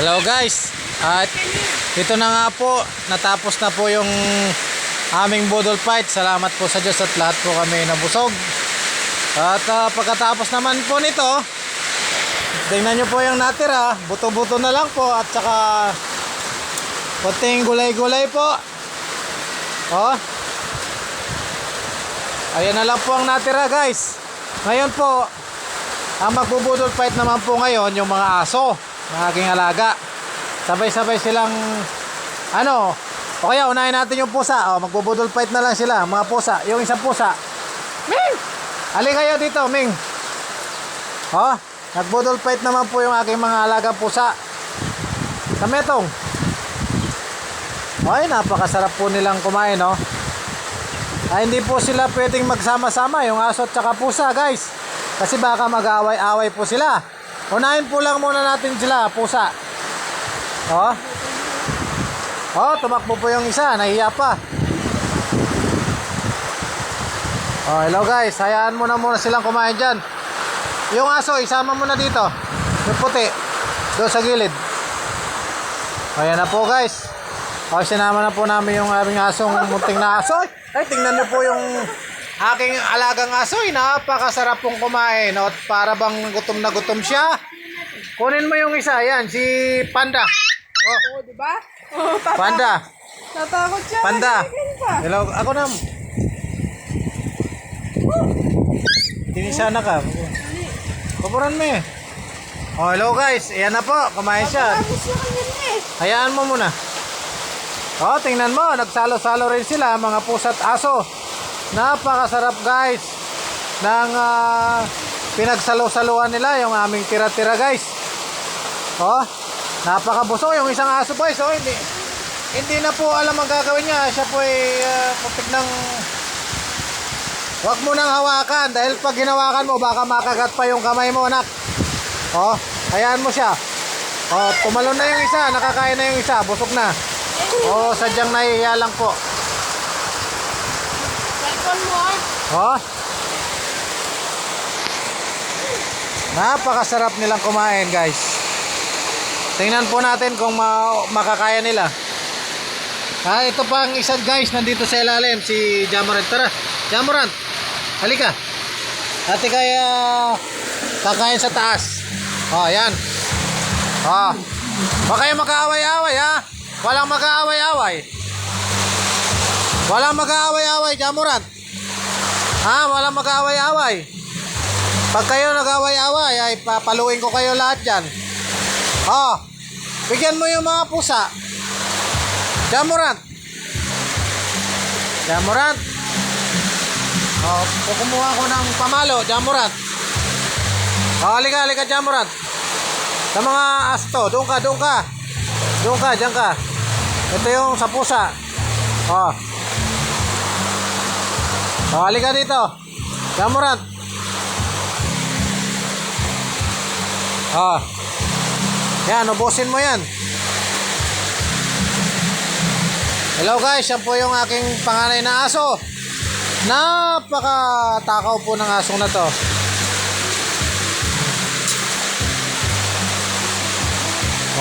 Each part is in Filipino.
Hello guys. At ito na nga po, natapos na po yung aming budol fight. Salamat po sa Diyos at lahat po kami nabusog. At ah, pagkatapos naman po nito, tingnan nyo po yung natira. Buto-buto na lang po at saka puting gulay-gulay po. Oh. Ayan na lang po ang natira guys. Ngayon po, ang magbubudol fight naman po ngayon yung mga aso ng aking alaga. Sabay-sabay silang ano, o kaya unahin natin yung pusa. O, magbubudol fight na lang sila, mga pusa. Yung isang pusa. Ming! Ali kayo dito, Ming. O, nagbudol fight naman po yung aking mga alaga pusa. Kametong. Ay, napakasarap po nilang kumain, no? Ay, hindi po sila pwedeng magsama-sama, yung aso at saka pusa, guys. Kasi baka mag-away-away po sila. Unahin po lang muna natin sila, pusa. Oh. Oh, tumakbo po yung isa, nahiya pa. Oh, hello guys, hayaan mo na muna silang kumain dyan. Yung aso, isama mo na dito. Yung puti. Doon sa gilid. Ayan na po guys. O, sinama na po namin yung aming asong munting na aso. Ay, tingnan niyo po yung aking alagang aso. Ay, napakasarap pong kumain. At para bang gutom na gutom siya. Kunin mo yung isa. Yan, si Panda. Oh, Oo, di ba? Tatakot. Panda. Tatakot siya. Panda. Hello, ako na. Tinisana ka. Paboran mo eh. Oh, hello guys. Ayan na po. Kumain siya. Eh. Hayaan mo muna. Oh, tingnan mo, nagsalo-salo rin sila, mga pusa at aso. Napakasarap guys ng ah, pinagsalo-saluhan nila yung aming tira-tira guys. Oh, napakabusog yung isang aso boys. Oh, hindi, hindi na po alam ang gagawin niya. Siya po ay uh, putik ng... Huwag mo nang hawakan dahil pag hinawakan mo baka makagat pa yung kamay mo anak. Oh, hayaan mo siya. Oh, tumalon na yung isa, nakakain na yung isa, busog na. Oh, sadyang nahihiya lang po. Oh. Napakasarap nilang kumain, guys. Tingnan po natin kung ma- makakaya nila. Ah, ito pa ang isa, guys, nandito sa ilalim, si Jamorant. Tara, Jamorant, halika. Ate kaya kakain sa taas. Oh, yan. Oh. Huwag kayo mag-aaway-away, ha? Walang mag-aaway-away. Walang mag-aaway-away, Jamorant. Ha? Walang mag-aaway-away. Pag kayo nag-aaway-away, ay papaluin ko kayo lahat dyan. Oh, bigyan mo yung mga pusa. Jamorant. Jamorant. Oh, kukumuha ko ng pamalo, Jamorant. Oh, halika, halika, Jamorant. Sa mga asto, doon ka, doon ka. Doon ka, dyan ka. Ito yung sa pusa. Oh. Oh, halika dito. Jamorant. Oh. Yan, ubusin mo yan. Hello guys, yan po yung aking panganay na aso. Napakatakaw po ng asong na to.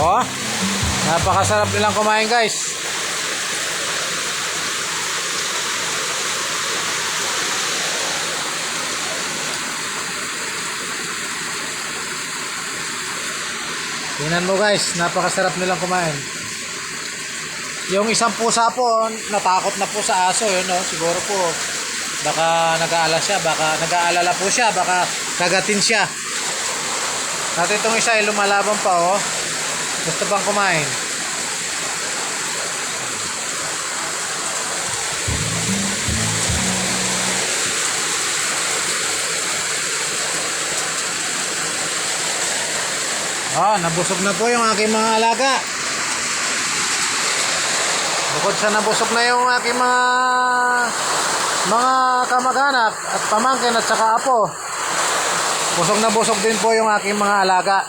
Oh, napakasarap nilang kumain guys. Tingnan mo guys, napakasarap nilang kumain. Yung isang pusa po, natakot na po sa aso, yun no? Siguro po, baka nag-aalala siya, baka nag-aalala po siya, baka kagatin siya. At itong isa ay lumalaban pa, oh. Gusto bang kumain? Oh, nabusog na po yung aking mga alaga. Bukod sa nabusog na yung aking mga mga kamag-anak at pamangkin at saka apo. Busog na busog din po yung aking mga alaga.